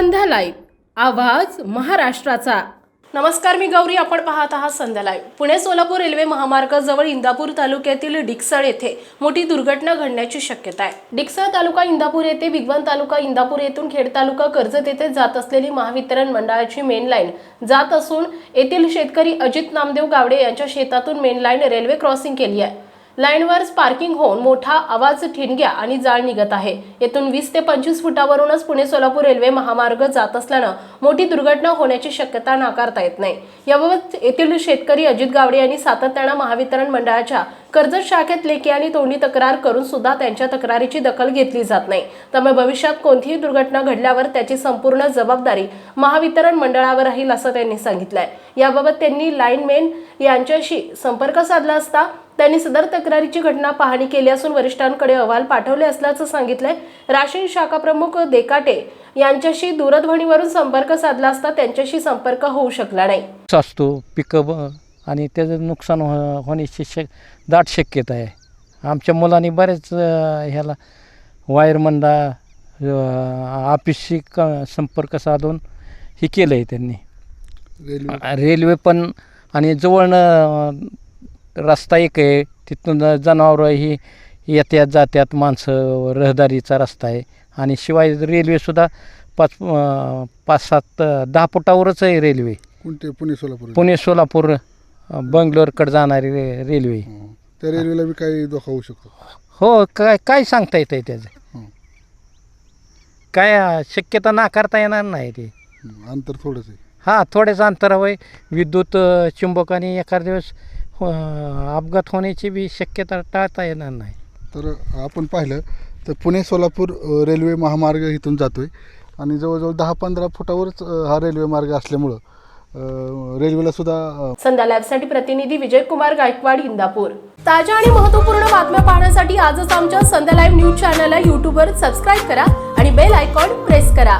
संध्या live. आवाज महाराष्ट्राचा. नमस्कार मी गौरी. आपण पाहत आहात संध्या लाईव्ह. पुणे सोलापूर रेल्वे महामार्गाजवळ इंदापूर तालुक्यातील डिक्सळ येथे मोठी दुर्घटना घडण्याची शक्यता आहे. डिक्सळ तालुका इंदापूर येथे भिगवण तालुका इंदापूर येथून खेड तालुका कर्जत येथे जात असलेली महावितरण मंडळाची मेन लाईन जात असून येथील शेतकरी अजित नामदेव गावडे यांच्या शेतातून मेन लाईन रेल्वे क्रॉसिंग केली आहे. लाईनवर स्पार्किंग होऊन मोठा आवाज ठिणग्या आणि जाळ निघत आहे. येथून वीस ते पंचवीस फुटावरूनच पुणे सोलापूर रेल्वे महामार्ग जात असल्यानं मोठी दुर्घटना होण्याची शक्यता नाकारता येत नाही. याबाबत येथील शेतकरी अजित गावडे यांनी सातत्यानं महावितरण मंडळाच्या कर्जत शाखेत लेखी आणि तोंडी तक्रार करून सुद्धा त्यांच्या तक्रारीची दखल घेतली जात नाही. त्यामुळे भविष्यात कोणतीही दुर्घटना घडल्यावर त्याची संपूर्ण जबाबदारी महावितरण मंडळावर राहील असं त्यांनी सांगितलंय. याबाबत त्यांनी लाईनमॅन यांच्याशी संपर्क साधला असता त्यांनी सदर तक्रारीची घटना पाहणी केली असून वरिष्ठांकडे अहवाल पाठवले असल्याचं सांगितलंय. राशीन शाखा प्रमुख देकाटे यांच्याशी दूरध्वनीवरून संपर्क साधला असता त्यांच्याशी संपर्क होऊ शकला नाही. असतो पिकअप आणि त्याचं नुकसान हो होण्याची शक दाट शक्यता आहे. आमच्या मुलांनी बरेच ह्याला वायरमनला ऑफिसशी क संपर्क साधून हे केलं आहे त्यांनी. रेल्वे. रेल्वे पण आणि जवळनं रस्ता एक आहे. तिथून जनावरं ही येत्यात जात्यात माणसं रहदारीचा रस्ता आहे. आणि शिवाय रेल्वेसुद्धा पाच पाच सात दहा फुटावरच आहे रेल्वे. कोणते? पुणे सोलापूर. पुणे सोलापूर. बंगलोरकडे जाणारी रे रेल्वे. त्या रेल्वेला बी काही धोका होऊ शकतो हो काय काय सांगता येतं आहे त्याचं. काय अ, शक्यता नाकारता येणार नाही ते हं. अंतर थोडंच आहे हां थोड्याच अंतरावर आहे. विद्युत अ, चुंबकाने एखाद दिवस अ, अपघात होण्याची बी शक्यता टाळता येणार नाही तर आपण पाहिलं तर पुणे सोलापूर अ, रेल्वे महामार्ग इथून जातोय आणि जवळजवळ दहा पंधरा फुटावरच अ, हा रेल्वे मार्ग असल्यामुळं रेल्वेला सुद्धा संध्या लॅबसाठी प्रतिनिधी विजय कुमार गायकवाड इंदापूर ताज्या आणि महत्त्वपूर्ण बातम्या पाहण्यासाठी आजच आमच्या संध्या लाईव्ह न्यूज चॅनलला युट्यूबवर सबस्क्राईब करा आणि बेल आयकॉन प्रेस करा.